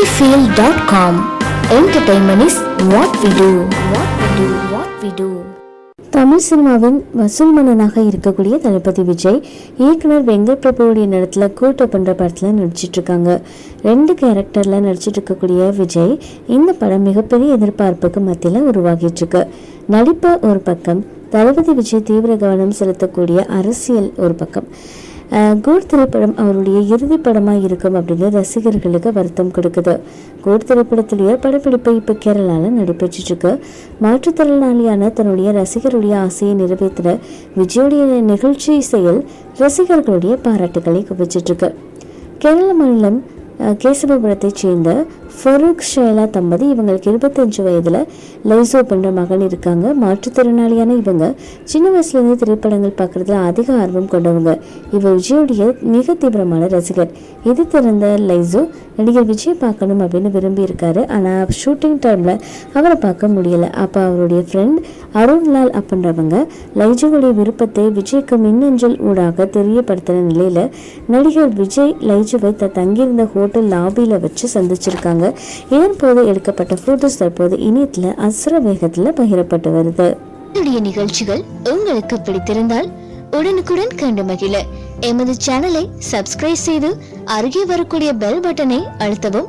sunnyfield.com Entertainment is what we do. What we do. What we do. Tamil சினிமாவின் வசூல் மன்னனாக இருக்கக்கூடிய தளபதி விஜய் இயக்குனர் வெங்கட் பிரபுவுடைய நடத்துல கூட்ட பண்ணுற படத்துல நடிச்சிட்டு இருக்காங்க ரெண்டு கேரக்டர்ல நடிச்சிட்டு இருக்கக்கூடிய விஜய் இந்த படம் மிகப்பெரிய எதிர்பார்ப்புக்கு மத்தியில் உருவாகிட்டு இருக்கு நடிப்பு ஒரு பக்கம் தளபதி விஜய் தீவிர கவனம் செலுத்தக்கூடிய அரசியல் ஒரு பக்கம் கூட் திரைப்படம் அவருடைய இறுதி படமாக இருக்கும் அப்படின்னு ரசிகர்களுக்கு வருத்தம் கொடுக்குது. கூட் திரைப்படத்திலேயே படப்பிடிப்பு இப்போ கேரளாவில் நடைபெற்றுட்டு இருக்கு மாற்றுத்திறனாளியான தன்னுடைய ரசிகருடைய ஆசையை நிறைவேற்றின விஜயோடைய நிகழ்ச்சி செயல் ரசிகர்களுடைய பாராட்டுகளை குவிச்சிட்டு இருக்கு கேரள மாநிலம் கேசவபுரத்தைச் சேர்ந்த ஃபரூக் ஷேலா தம்பதி இவங்களுக்கு இருபத்தஞ்சு வயதில் லைசோ பண்ணுற மகன் இருக்காங்க. மாற்றுத்திறனாளியான இவங்க. சின்ன வயசுலேருந்து திரைப்படங்கள் பார்க்குறதுல அதிக ஆர்வம் கொண்டவங்க. இவர் விஜயுடைய மிக தீவிரமான ரசிகர். இது திறந்த லைசோ? நடிகர் விஜய் பார்க்கணும் அப்படின்னு விரும்பி இருக்காரு. ஆனால் ஷூட்டிங் டைமில் அவரை பார்க்க முடியல. அப்போ அவருடைய ஃப்ரெண்ட் அருண்லால் அப்படின்றவங்க லைஜோவுடைய விருப்பத்தை விஜய்க்கு மின்னஞ்சல் ஊடாக தெரியப்படுத்தின நிலையில் நடிகர் விஜய் லைஜுவை த தங்கியிருந்த ஹோட்டல் லாபியில் வச்சு சந்திச்சிருக்காங்க. இதன் போது எடுக்கப்பட்ட ஃபோட்டோஸ் தற்போது இணையத்தில் அசுர வேகத்தில் பகிரப்பட்டு வருது? என்னுடைய நிகழ்ச்சிகள் உங்களுக்கு பிடித்திருந்தால் உடனுக்குடன் கண்டு மகிழ. எமது சேனலை சப்ஸ்கிரைப் செய்து அருகே வரக்கூடிய பெல் பட்டனை அழுத்தவும்.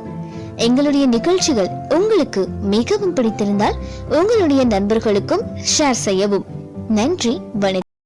எங்களுடைய நிகழ்ச்சிகள் உங்களுக்கு மிகவும் பிடித்திருந்தால் உங்களுடைய நண்பர்களுக்கும் ஷேர் செய்யவும். நன்றி வணக்கம்.